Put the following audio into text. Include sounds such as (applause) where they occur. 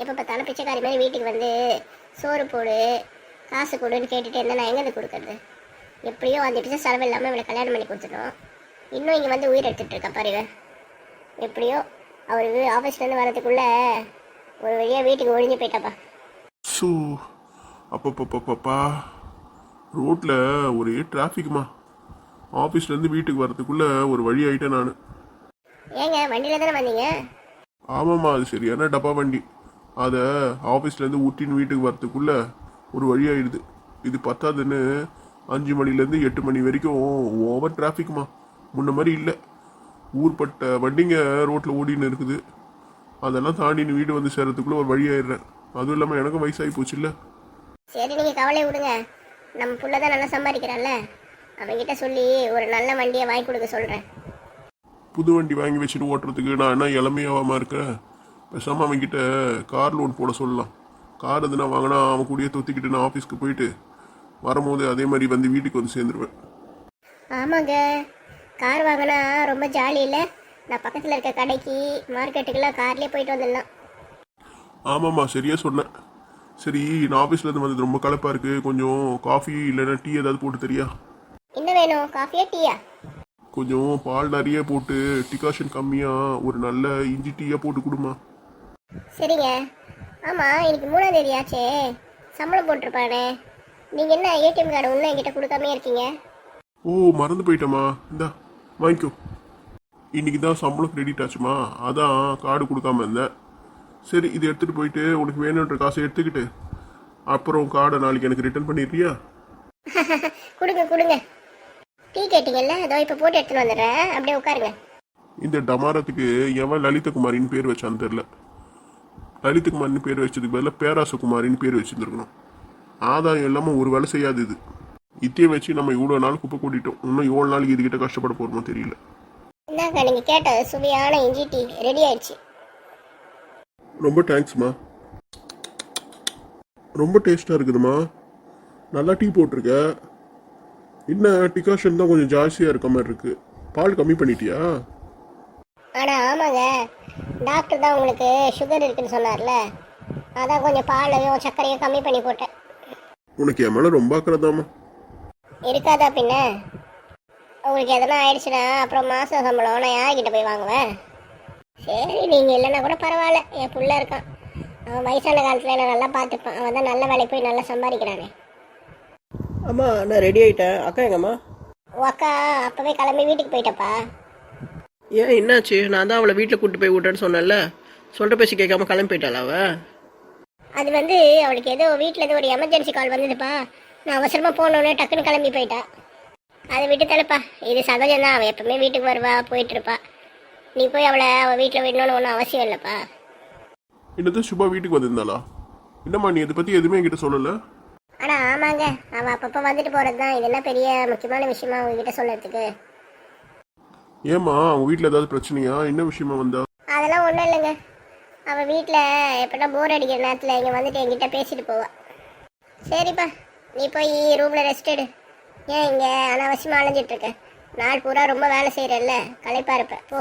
எப்போ பார்த்தாலும் பிச்சைக்காரி மாதிரி வீட்டுக்கு வந்து சோறு போடு காசு கொடுன்னு கேட்டுட்டு இருந்தா நான் எங்கேருந்து கொடுக்கறது? எப்படியோ அந்த பிச்சை செலவு இல்லாமல் இவளை கல்யாணம் பண்ணி கொடுத்துட்டோம். இன்னும் இங்கே வந்து உயிர் எடுத்துட்டு இருக்கா பாருங்க எப்படியோ அவர் ஆஃபீஸ்லேருந்து வரதுக்குள்ள ஒரு வழியாக வீட்டுக்கு ஒழிஞ்சு போயிட்டாப்பா. ஸோ அப்பப்பப்பப்பா ரோட்டில் ஒரே டிராஃபிக்மா ஆஃபீஸ்லேருந்து வீட்டுக்கு வரதுக்குள்ள ஒரு வழி ஆயிட்டேன் நான். ஏங்க வண்டியில் தானே வந்தீங்க? ஆமாம்மா அது சரியான டப்பா வண்டி. அதை ஆஃபீஸ்லேருந்து ஊட்டின்னு வீட்டுக்கு வரதுக்குள்ள ஒரு வழி ஆயிடுது. இது பத்தாதுன்னு அஞ்சு மணிலேருந்து எட்டு மணி வரைக்கும் ஓவர் டிராஃபிக்மா முன்ன மாதிரி இல்லை. ஊர்பட்ட வண்டிங்க ரோட்டில் ஓடின்னு இருக்குது. அதெல்லாம் தாண்டி வீடு வந்து சேர்றதுக்குள்ள ஒரு வழி ஆயிடுறேன். அதுவும் இல்லாமல் எனக்கும் வயசாகி போச்சுல்ல. சரி நீங்கள் கவலை விடுங்க. நம்ம புள்ள தான் நல்லா சம்பாதிக்கிறான்ல. அவன்கிட்ட சொல்லி ஒரு நல்ல வண்டியை வாங்கி கொடுக்க சொல்கிறேன் புது வண்டி வாங்கி வச்சுட்டு ஓட்டுறதுக்கு நான் என்ன இளமையாவாமல் இருக்கிறேன்? பேசாமல் அவன்கிட்ட கார் லோன் போட சொல்லலாம். கார் எதுனா வாங்கினா அவன் கூடயே தொத்திக்கிட்டு நான் ஆஃபீஸ்க்கு போயிட்டு வரும்போது அதே மாதிரி வந்து வீட்டுக்கு வந்து சேர்ந்துருவேன். ஆமாங்க. கார் வாங்கினா ரொம்ப ஜாலி இல்லை? நான் பக்கத்தில் இருக்க கடைக்கு மார்க்கெட்டுக்கெல்லாம் கார்லேயே போயிட்டு வந்துடலாம். ஆமாம்மா சரியா சொன்னேன். சரி நான் ஆஃபீஸ்லேருந்து வந்தது ரொம்ப களைப்பாக இருக்குது கொஞ்சம் காஃபி இல்லைன்னா டீ ஏதாவது போட்டு தெரியா? என்ன வேணும்? காஃபியா டீயா கொஞ்சம் பால் நிறைய போட்டு டிகாஷன் கம்மியாக ஒரு நல்ல இஞ்சி டீயாக போட்டு கொடுமா சரிங்க. ஆமாம் இன்னைக்கு மூணாம் தேதி ஆச்சே சம்பளம் போட்டிருப்பானே. நீங்கள் என்ன ஏடிஎம் கார்டு இன்னும் என்கிட்ட கொடுக்காமே இருக்கீங்க? ஓ மறந்து போயிட்டேம்மா. இந்தா வாங்கிக்கோ. இன்னைக்கு தான் சம்பளம் கிரெடிட் ஆச்சுமா? அதான் கார்டு கொடுக்காம இருந்தேன். சரி இது எடுத்துகிட்டு போயிட்டு உனக்கு வேணுன்ற காசை எடுத்துக்கிட்டு அப்புறம் கார்டை நாளைக்கு எனக்கு ரிட்டர்ன் பண்ணிடுறியா? (laughs) கொடுங்க கொடுங்க. டீ கேட்டீங்கல்ல அதோ இப்போ போட்டு எடுத்துன்னு வந்துடுறேன். அப்படியே உட்காருங்க. இந்த டமாரத்துக்கு எவன் லலிதகுமாரின்னு பேர் வச்சான்னு தெரில லலிதகுமாரின்னு பேர் வச்சதுக்கு பதிலாக பேராசகுமாரின்னு பேர் வச்சுருந்துருக்கணும். ஆதாயம் இல்லாமல் ஒரு வேலை செய்யாது இது. இத்தையும் வச்சு நம்ம இவ்வளோ நாள் குப்பை கூட்டிட்டோம். இன்னும் ஏழு நாளைக்கு இதுகிட்ட கஷ்டப்பட போகிறோமோ தெரியல. இந்தாங்க நீங்கள் கேட்ட சுவையான இஞ்சி டீ. ரெடி ஆயிடுச்சு. ரொம்ப தேங்க்ஸ்மா. ரொம்ப டேஸ்ட்டாக இருக்குதுமா. நல்லா டீ போட்டிருக்க. என்ன டிகாஷன் தான் கொஞ்சம் ஜாஸ்தியாக இருக்க மாதிரி இருக்கு. பால் கம்மி பண்ணிட்டியா? ஆனால் ஆமாங்க. டாக்டர் தான் உங்களுக்கு சுகர் இருக்குன்னு சொன்னார்ல. அதான் கொஞ்சம் பாலையும் சர்க்கரையும் கம்மி பண்ணி போட்டேன். உனக்கு என் மேலே ரொம்ப ஆக்கிறதாமா இருக்காதா பின்ன? உங்களுக்கு எதனா ஆயிடுச்சுன்னா அப்புறம் மாதம் சம்பளம் நான் யார்கிட்ட போய் வாங்குவேன்? சரி நீங்கள் இல்லைன்னா கூட பரவாயில்ல. என் புள்ள இருக்கான். அவன் வயசான காலத்தில் என்ன நல்லா பார்த்துப்பான். அவன் தான் நல்ல வேலைக்கு போய் நல்லா சம்பாதிக்கிறானே. அம்மா நான் ரெடி ஆயிட்டேன். அக்கா எங்கம்மா? உன் அக்கா அப்போவே கிளம்பி வீட்டுக்கு போயிட்டப்பா. ஏன் என்னாச்சு? நான் தான் அவளை வீட்டில் கூட்டு போய் விட்டேன்னு சொன்னேன்ல. சொல்கிற பேசி கேட்காம கிளம்பி போயிட்டாளா அவ? அது வந்து அவளுக்கு ஏதோ வீட்டில் ஏதோ ஒரு எமர்ஜென்சி கால் வந்ததுப்பா. நான் அவசரமாக போனோடனே டக்குன்னு கிளம்பி போயிட்டா. அதை விட்டு தடுப்பா இது சகஜம் தான். அவள் எப்பவுமே வீட்டுக்கு வருவா போயிட்டு இருப்பா. நீ போய் அவளை அவள் வீட்டில் விடணும்னு ஒன்றும் அவசியம் இல்லைப்பா. என்னது சுபா வீட்டுக்கு வந்திருந்தாளா? என்னம்மா நீ இதை பற்றி எதுவுமே என்கிட்ட சொல்லலை? ஆனால் ஆமாங்க. அவள் அப்பப்போ வந்துட்டு போகிறது தான் இது என்ன பெரிய முக்கியமான விஷயமா உங்ககிட்ட சொல்கிறதுக்கு ஏம்மா அவங்க வீட்டில் ஏதாவது பிரச்சனையா? என்ன விஷயமா வந்தா? அதெல்லாம் ஒன்றும் இல்லைங்க. அவள் வீட்டில் எப்படின்னா போர் அடிக்கிற நேரத்தில் இங்கே வந்துட்டு என்கிட்ட பேசிட்டு போவா. சரிப்பா நீ போய் ரூமில் ரெஸ்ட் எடு. ஏன் இங்கே அனாவசியமாக அலைஞ்சிட்டு இருக்க? நாள் பூரா ரொம்ப வேலை செய்கிறல்ல களைப்பா இருப்ப. போ.